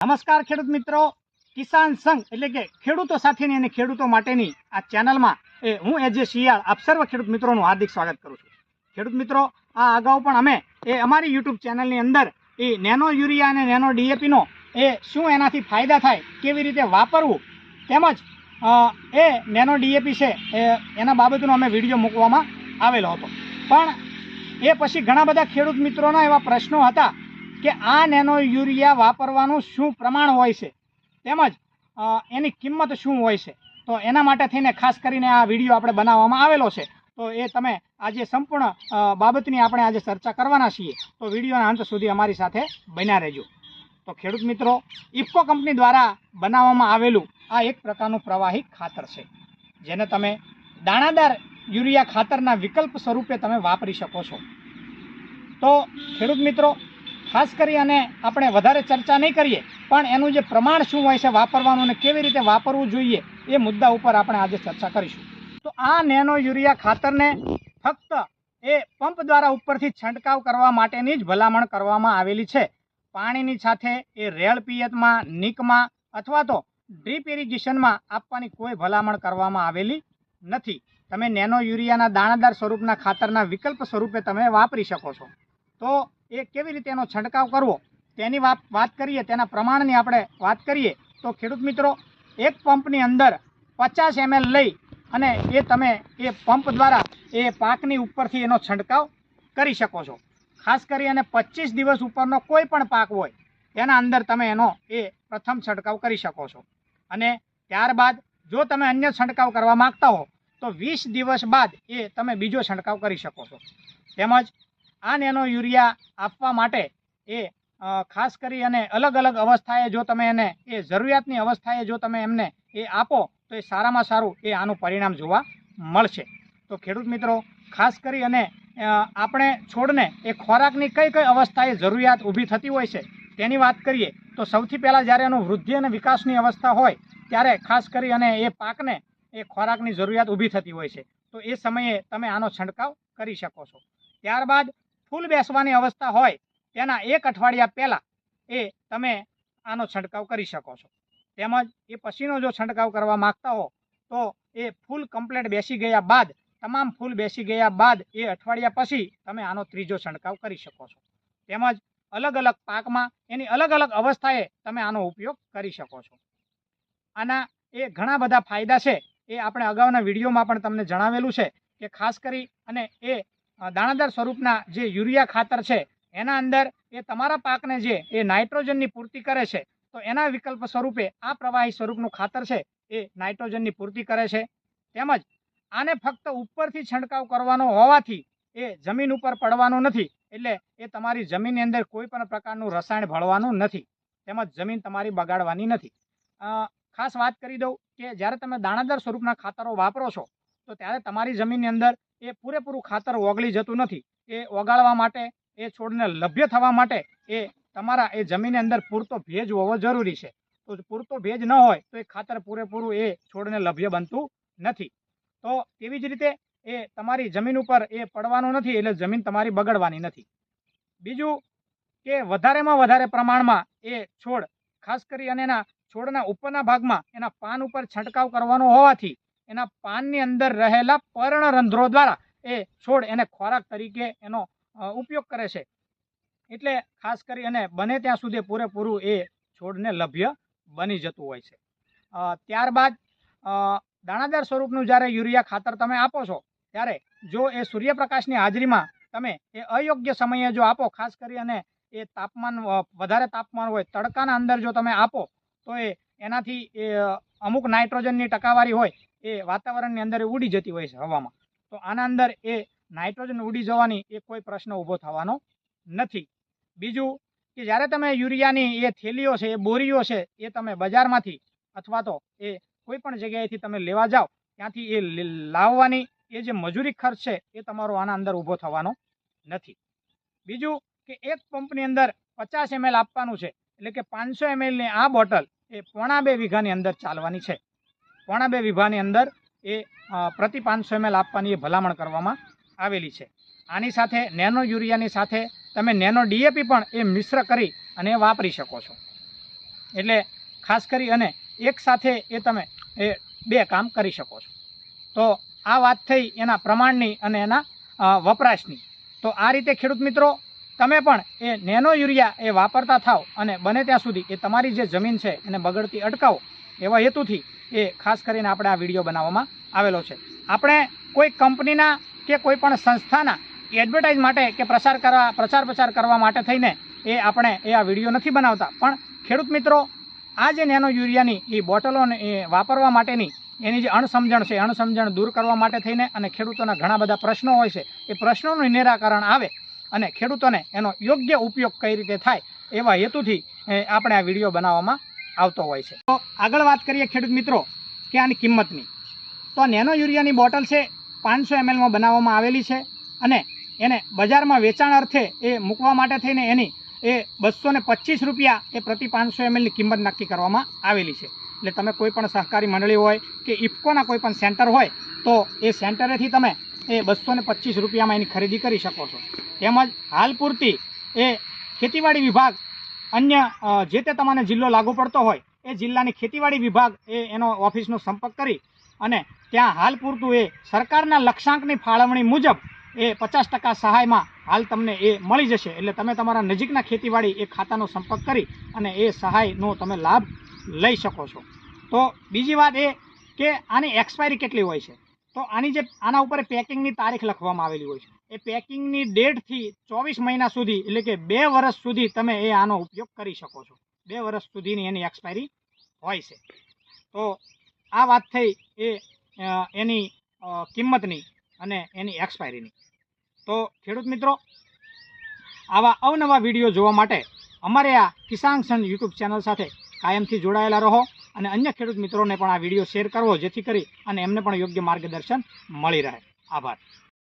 નમસ્કાર ખેડૂત મિત્રો. કિસાન સંઘ એટલે કે ખેડૂતો સાથેની અને ખેડૂતો માટેની આ ચેનલમાં એ હું એજે શિયાળ, આપ સર્વ ખેડૂત મિત્રોનું હાર્દિક સ્વાગત કરું છું. ખેડૂત મિત્રો, આ અગાઉ પણ અમે એ અમારી યુટ્યુબ ચેનલની અંદર એ નેનો યુરિયા અને નેનો ડીએપીનો એ શું એનાથી ફાયદા થાય, કેવી રીતે વાપરવું તેમજ એ નેનો ડીએપી છે એ એના બાબતનો અમે વીડિયો મૂકવામાં આવેલો હતો. પણ એ પછી ઘણા બધા ખેડૂત મિત્રોના એવા પ્રશ્નો હતા કે આ નેનો યુરિયા વાપરવાનું શું પ્રમાણ હોય છે? તેમજ એની કિંમત શું હોય છે? તો એના માટે થઈને ખાસ કરીને આ વીડિયો આપણે બનાવવામાં આવેલો છે. તો એ તમે આજે સંપૂર્ણ બાબતની આપણે આજે ચર્ચા કરવાના છીએ. તો વિડીયોના અંત સુધી અમારી સાથે બન્યા રહેજો. તો ખેડૂત મિત્રો, ઇફકો કંપની દ્વારા બનાવવામાં આવેલું આ એક પ્રકારનું પ્રવાહી ખાતર છે, જેને તમે દાણાદાર યુરિયા ખાતરના વિકલ્પ સ્વરૂપે તમે વાપરી શકો છો. તો ખેડૂત મિત્રો ખાસ કરી અને આપણે વધારે ચર્ચા નહીં કરીએ, પણ એનું જે પ્રમાણ શું હોય છે, વાપરવાનું અને કેવી રીતે વાપરવું જોઈએ, એ મુદ્દા ઉપર આપણે આજે ચર્ચા કરીશું. તો આ નેનો યુરિયા ખાતરને ફક્ત એ પંપ દ્વારા ઉપરથી છંટકાવ કરવા માટેની જ ભલામણ કરવામાં આવેલી છે. પાણીની સાથે એ રેળ પિયતમાં, નીકમાં અથવા તો ડ્રીપ ઇરિગેશનમાં આપવાની કોઈ ભલામણ કરવામાં આવેલી નથી. તમે નેનો યુરિયાના દાણાદાર સ્વરૂપના ખાતરના વિકલ્પ સ્વરૂપે તમે વાપરી શકો છો. તો એ કેવી રીતે એનો છંટકાવ કરવો? તેની વાત કરીએ, તેના પ્રમાણની આપણે વાત કરીએ, તો ખેડૂત મિત્રો, એક પંપની અંદર પચાસ એમએલ લઈ અને એ તમે એ પંપ દ્વારા એ પાકની ઉપરથી એનો છંટકાવ કરી શકો છો. ખાસ કરી અને પચીસ દિવસ ઉપરનો કોઈ પણ પાક હોય તેના અંદર તમે એનો એ પ્રથમ છંટકાવ કરી શકો છો. અને ત્યારબાદ જો તમે અન્ય છંટકાવ કરવા માગતા હો, તો વીસ દિવસ બાદ એ તમે બીજો છંટકાવ કરી શકો છો. તેમજ આ નેનો યુરિયા આપવા માટે એ ખાસ કરી અને અલગ અલગ અવસ્થાએ જો તમે એને, એ જરૂરિયાતની અવસ્થાએ જો તમે એમને એ આપો, તો એ સારામાં સારું એ આનું પરિણામ જોવા મળશે. તો ખેડૂત મિત્રો, ખાસ કરી અને આપણે છોડને, એ ખોરાકની કઈ કઈ અવસ્થાએ જરૂરિયાત ઊભી થતી હોય છે, તેની વાત કરીએ, તો સૌથી પહેલાં જ્યારે એનું વૃદ્ધિ અને વિકાસની અવસ્થા હોય, ત્યારે ખાસ કરી અને એ પાકને, એ ખોરાકની જરૂરિયાત ઊભી થતી હોય છે. તો એ સમયે તમે આનો છંટકાવ કરી શકો છો. ત્યારબાદ ફૂલ બેસવાની અવસ્થા હોય, તેના એક અઠવાડિયા પહેલાં એ તમે આનો છંટકાવ કરી શકો છો. તેમજ એ પછીનો જો છંટકાવ કરવા માગતા હો, તો એ ફૂલ કમ્પ્લેટ બેસી ગયા બાદ, તમામ ફૂલ બેસી ગયા બાદ એ અઠવાડિયા પછી તમે આનો ત્રીજો છંટકાવ કરી શકો છો. તેમજ અલગ અલગ પાકમાં એની અલગ અલગ અવસ્થાએ તમે આનો ઉપયોગ કરી શકો છો. આના એ ઘણા બધા ફાયદા છે, એ આપણે અગાઉના વિડીયોમાં પણ તમને જણાવેલું છે કે ખાસ કરી અને એ દાણાદાર સ્વરૂપના જે યુરિયા ખાતર છે, એના અંદર એ તમારા પાકને જે એ નાઇટ્રોજનની પૂર્તિ કરે છે, તો એના વિકલ્પ સ્વરૂપે આ પ્રવાહી સ્વરૂપનું ખાતર છે, એ નાઇટ્રોજનની પૂર્તિ કરે છે. તેમજ આને ફક્ત ઉપરથી છંટકાવ કરવાનો હોવાથી એ જમીન ઉપર પડવાનો નથી, એટલે એ તમારી જમીનની અંદર કોઈ પણ પ્રકારનું રસાયણ ભળવાનું નથી, તેમજ જમીન તમારી બગાડવાની નથી. ખાસ વાત કરી દઉં કે જ્યારે તમે દાણાદાર સ્વરૂપના ખાતરો વાપરો છો, તો ત્યારે તમારી જમીનની અંદર એ પૂરેપૂરું ખાતર ઓગળી જતું નથી. એ ઓગાળવા માટે, એ છોડને લભ્ય થવા માટે એ તમારા, એ જમીનની અંદર પૂરતો ભેજ હોવો જરૂરી છે. તો પૂરતો ભેજ ન હોય તો એ ખાતર પૂરેપૂરું એ છોડને લભ્ય બનતું નથી. તો તેવી જ રીતે એ તમારી જમીન ઉપર એ પડવાનું નથી એટલે જમીન તમારી બગડવાની નથી. બીજું કે વધારેમાં વધારે પ્રમાણમાં એ છોડ, ખાસ કરી અને એના છોડના ઉપરના ભાગમાં એના પાન ઉપર છંટકાવ કરવાનો હોવાથી એના પાનની અંદર રહેલા પર્ણરંધ્રો દ્વારા એ છોડ એને ખોરાક તરીકે એનો ઉપયોગ કરે છે. એટલે ખાસ કરી અને બને ત્યાં સુધી પૂરેપૂરું એ છોડને લભ્ય બની જતું હોય છે. ત્યારબાદ દાણાદાર સ્વરૂપનું જ્યારે યુરિયા ખાતર તમે આપો છો, ત્યારે જો એ સૂર્યપ્રકાશની હાજરીમાં તમે એ અયોગ્ય સમયે જો આપો, ખાસ કરી અને એ તાપમાન વધારે તાપમાન હોય, તડકાના અંદર જો તમે આપો, તો એ એનાથી અમુક નાઇટ્રોજનની ટકાવારી હોય એ વાતાવરણની અંદર ઉડી જતી હોય છે હવામાં. તો આના અંદર એ નાઇટ્રોજન ઉડી જવાની એ કોઈ પ્રશ્ન ઊભો થવાનો નથી. બીજું કે જ્યારે તમે યુરિયાની એ થેલીઓ છે, એ બોરીઓ છે, એ તમે બજારમાંથી અથવા તો એ કોઈ પણ જગ્યાએથી તમે લેવા જાઓ, ત્યાંથી એ લાવવાની એ જે મજૂરી ખર્ચ છે, એ તમારો આના અંદર ઊભો થવાનો નથી. બીજું કે એક પંપની અંદર પચાસ એમએલ આપવાનું છે, એટલે કે પાંચસો એમએલની આ બોટલ એ પોણા બે વીઘાની અંદર ચાલવાની છે. પોણા બે વીઘાની અંદર એ પ્રતિ પાંચસો એમએલ આપવાની એ ભલામણ કરવામાં આવેલી છે. આની સાથે નેનો યુરિયાની સાથે તમે નેનો ડીએપી પણ એ મિશ્ર કરી અને વાપરી શકો છો. એટલે ખાસ કરી અને એક સાથે એ તમે એ બે કામ કરી શકો છો. તો આ વાત થઈ એના પ્રમાણની અને એના વપરાશની. તો આ રીતે ખેડૂત મિત્રો, તમે પણ એ નેનો યુરિયા એ વાપરતા થાવ અને બને ત્યાં સુધી એ તમારી જે જમીન છે એને બગડતી અટકાવો એવા હેતુથી એ ખાસ કરીને આપણે આ વીડિયો બનાવવામાં આવેલો છે. આપણે કોઈ કંપનીના કે કોઈ પણ સંસ્થાના એડવર્ટાઇઝ માટે કે પ્રસાર કરવા, પ્રચાર પ્રચાર કરવા માટે થઈને એ આપણે એ આ વીડિયો નથી બનાવતા. પણ ખેડૂત મિત્રો, આ જે નેનો યુરિયાની એ બોટલોને એ વાપરવા માટેની એની જે અણસમજણ છે, અણસમજણ દૂર કરવા માટે થઈને અને ખેડૂતોના ઘણા બધા પ્રશ્નો હોય છે, એ પ્રશ્નોનું નિરાકરણ આવે અને ખેડૂતોને એનો યોગ્ય ઉપયોગ કઈ રીતે થાય એવા હેતુથી આપણે આ વીડિયો બનાવવામાં આવતો હોય છે. તો આગળ વાત કરીએ ખેડૂત મિત્રો કે આની કિંમતની. તો નેનો યુરિયાની બોટલ છે, પાંચસો એમએલમાં બનાવવામાં આવેલી છે અને એને બજારમાં વેચાણ અર્થે એ મૂકવા માટે થઈને એની એ બસો ને પચીસ રૂપિયા એ પ્રતિ પાંચસો એમએલની કિંમત નક્કી કરવામાં આવેલી છે. એટલે તમે કોઈ પણ સહકારી મંડળી હોય કે ઇફકોના કોઈ પણ સેન્ટર હોય, તો એ સેન્ટરેથી તમે એ બસો ને પચીસ રૂપિયામાં એની ખરીદી કરી શકો છો. તેમજ હાલ પૂરતી એ ખેતીવાડી વિભાગ અન્ય જે તે તમારે જિલ્લો લાગુ પડતો હોય, એ જિલ્લાની ખેતીવાડી વિભાગ એ એનો ઓફિસનો સંપર્ક કરી અને ત્યાં હાલ પૂરતું એ સરકારના લક્ષ્યાંકની ફાળવણી મુજબ એ પચાસ ટકા સહાયમાં હાલ તમને એ મળી જશે. એટલે તમે તમારા નજીકના ખેતીવાડી એ ખાતાનો સંપર્ક કરી અને એ સહાયનો તમે લાભ લઈ શકો છો. તો બીજી વાત એ કે આની એક્સપાયરી કેટલી હોય છે? તો આની જે, આના ઉપર પેકિંગની તારીખ લખવામાં આવેલી હોય છે. એ પેકિંગની ડેટથી ચોવીસ મહિના સુધી, એટલે કે બે વર્ષ સુધી તમે એ આનો ઉપયોગ કરી શકો છો. બે વર્ષ સુધીની એની એક્સપાયરી હોય છે. તો આ વાત થઈ એ એની કિંમતની અને એની એક્સપાયરીની. તો ખેડૂત મિત્રો, આવા અવનવા વીડિયો જોવા માટે અમારે આ કિસાન સન યુટ્યુબ ચેનલ સાથે કાયમથી જોડાયેલા રહો અને અન્ય ખેડૂત મિત્રોને પણ આ વીડિયો શેર કરવો, જેથી કરી અને એમને પણ યોગ્ય માર્ગદર્શન મળી રહે. આભાર.